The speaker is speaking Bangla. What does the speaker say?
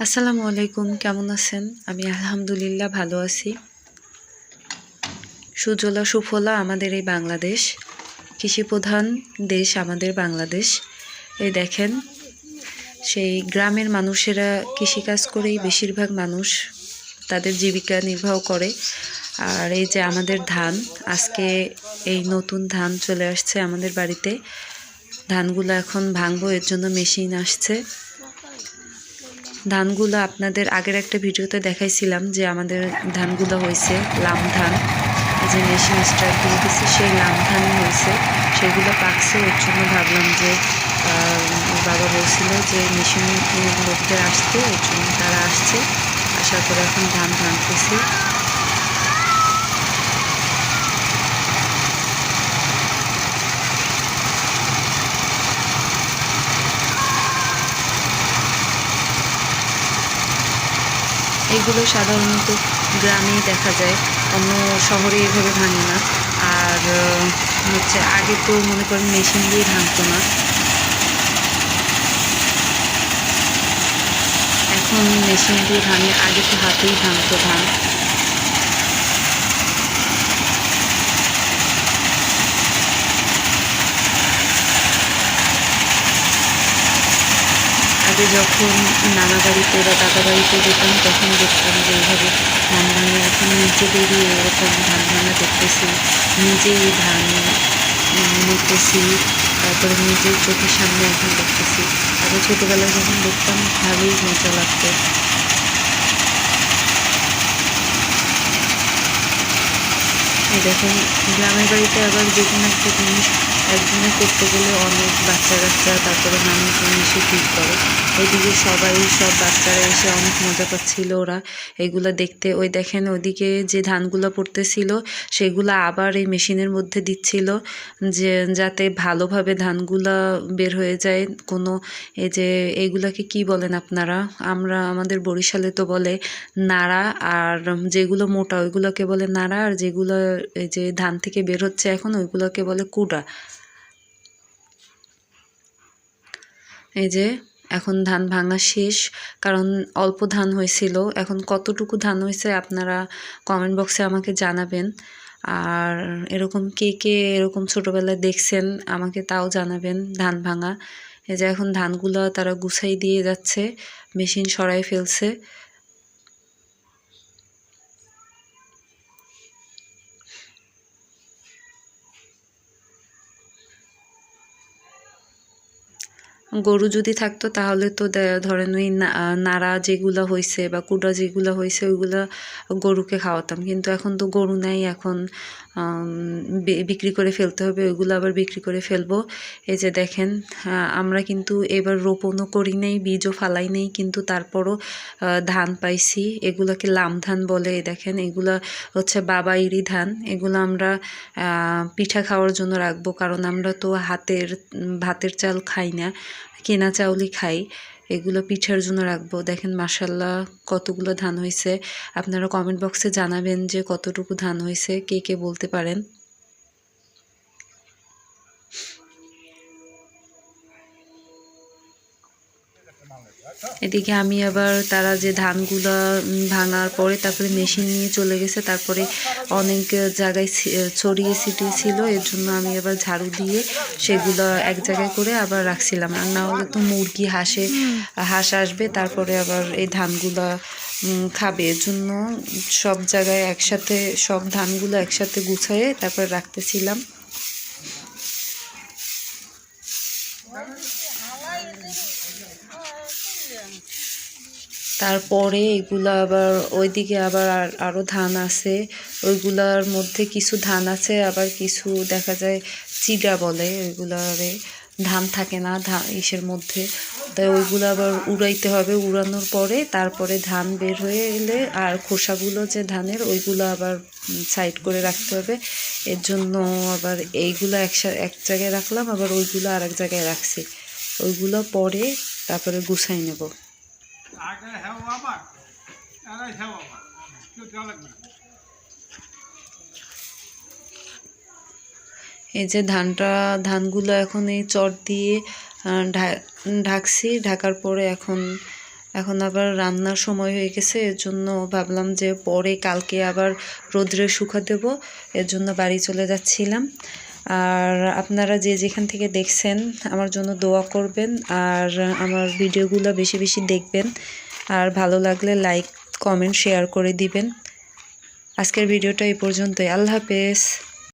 আসসালামু আলাইকুম, কেমন আছেন? আমি আলহামদুলিল্লাহ ভালো আছি। সুজলা সুফলা আমাদের এই বাংলাদেশ, কৃষিপ্রধান দেশ আমাদের বাংলাদেশ। এই দেখেন, সেই গ্রামের মানুষেরা কৃষিকাজ করেই বেশিরভাগ মানুষ তাদের জীবিকা নির্বাহ করে। আর এই যে আমাদের ধান, আজকে এই নতুন ধান চলে আসছে আমাদের বাড়িতে। ধানগুলো এখন ভাঙবো, এর জন্য মেশিন আসছে। ধানগুলো আপনাদের আগের একটা ভিডিওতে দেখাইছিলাম যে আমাদের ধানগুলো হয়েছে লাম ধান। যে মেশিন স্টার্ট দিয়ে দিচ্ছে সেই লাম ধান হয়েছে সেগুলো পাকছে ওর জন্য ভাবলাম যে বাবা বলছিল যে মেশিন লোকদের আসতে ওর জন্য তারা আসছে। আসার পরে এখন ধান ভাঙতেছি। এগুলো সাধারণত গ্রামেই দেখা যায়, অন্য শহরে এভাবে ভাঙে না। আর হচ্ছে আগে তো মনে করেন মেশিন দিয়ে ভাঙতো না। এখন মেশিন দিয়ে ভাঙে আগে তো হাতেই ভাঙতো ধান। যখন নানা বাড়িতে বা দাদা বাড়িতে যেতাম, তখন দেখতাম যে এইভাবে ধান ভাঙে। এখন বেরিয়ে এরকম ধান ভাঙা দেখতেছি। নিজেই ধান নিতেছি। তারপরে নিজের চোখের সামনে এখন দেখতেছি। আগে ছোটোবেলায় যখন দেখতাম, ভালোই মজা লাগতো। দেখেন, গ্রামের বাড়িতে আবার যে কোনো একটা জিনিস একজনে করতে গেলে অনেক বাচ্চা কাচ্চা তারপরে মানুষজন এসে ঠিক করে। ওইদিকে সবাই, সব বাচ্চারা এসে অনেক মজা পাচ্ছিল ওরা। এগুলো দেখতে, ওই দেখেন ওদিকে যে ধানগুলো পড়তেছিল, সেগুলো আবার এই মেশিনের মধ্যে দিচ্ছিল, যে যাতে ভালোভাবে ধানগুলো বের হয়ে যায়। কোনো এই যে এইগুলাকে কি বলেন আপনারা? আমরা, আমাদের বরিশালে তো বলে নাড়া, আর যেগুলো মোটা, ওইগুলোকে বলে নাড়া, আর যেগুলো এই যে ধান থেকে বের হচ্ছে এখন, ওইগুলোকে বলে কুড়া। এই যে, এখন ধান ভাঙা শেষ, কারণ অল্প ধান হয়েছিল। এখন কতটুকু ধান হয়েছে আপনারা কমেন্ট বক্সে আমাকে জানাবেন। আর এরকম কে কে এরকম ছোটোবেলায় দেখছেন, আমাকে তাও জানাবেন ধান ভাঙা। এই যে, এখন ধানগুলো তারা গুছাই দিয়ে যাচ্ছে, মেশিন সরাই ফেলছে। গরু যদি থাকতো, তাহলে তো ধরেন ওই নাড়া যেগুলো হয়েছে বা কুড়া যেগুলো হয়েছে ওইগুলো গরুকে খাওয়াতাম। কিন্তু এখন তো গরু নাই, এখন বিক্রি করে ফেলতে হবে, ওইগুলো আবার বিক্রি করে ফেলব। এই যে দেখেন আমরা কিন্তু এবার রোপণও করি নাই, বীজও ফালাই নেই, কিন্তু তারপরও ধান পাইছি। এগুলোকে লাম ধান বলে দেখেন, এগুলা হচ্ছে বাবাইরি ধান। এগুলো আমরা পিঠা খাওয়ার জন্য রাখব, কারণ আমরা তো হাতের, ভাতের চাল খাই না। কেনা চাউলই খাই, এগুলো পিঠার জন্য রাখব। দেখেন মাসাল্লাহ কতগুলো ধান হয়েছে আপনারা কমেন্ট বক্সে জানাবেন যে কতটুকু ধান হয়েছে কে কে বলতে পারেন। এদিকে আমি আবার তারা যে ধানগুলো ভাঙার পরে তারপরে মেশিন নিয়ে চলে গেছে, তারপরে অনেক জায়গায় ছড়িয়ে ছিটিয়ে ছিল, এর জন্য আমি আবার ঝাড়ু দিয়ে সেগুলো এক জায়গায় করে আবার রাখছিলাম। আর না হলে তো মুরগি হাঁসে, হাঁস আসবে, তারপরে আবার এই ধানগুলো খাবে। এর জন্য সব জায়গায় একসাথে, সব ধানগুলো একসাথে গুছায়ে তারপরে রাখতেছিলাম। তারপরে এগুলো আবার ওইদিকে আবার আর আরও ধান আছে। ওইগুলার মধ্যে কিছু ধান আছে, আবার কিছু দেখা যায় চিড়া বলে, ওইগুলারে ধান থাকে না, ধান ইসের মধ্যে। তাই ওইগুলো আবার উড়াইতে হবে, উড়ানোর পরে তারপরে ধান বের হয়ে এলে আর খোসাগুলো যে ধানের, ওইগুলো আবার সাইড করে রাখতে হবে। এর জন্য আবার এইগুলো একসাথে এক জায়গায় রাখলাম, আবার ওইগুলো আর এক জায়গায় রাখছি। ওইগুলো পরে তারপরে গুছাই নেব। এই যে ধানটা, ধানগুলো এখন এই চট দিয়ে ঢাকছি, ঢাকার পরে এখন এখন আবার রান্নার সময় হয়ে গেছে, এর জন্য ভাবলাম যে পরে কালকে আবার রোদ্রে শুকা দেব, এর জন্য বাড়ি চলে যাচ্ছিলাম। আর আপনারা যে যেখান থেকে দেখছেন, আমার জন্য দোয়া করবেন আর আমার ভিডিওগুলো বেশি বেশি দেখবেন। আর ভালো লাগলে লাইক, কমেন্ট, শেয়ার করে দিবেন। আজকের ভিডিওটা এই পর্যন্তই। আল্লাহ হাফেজ।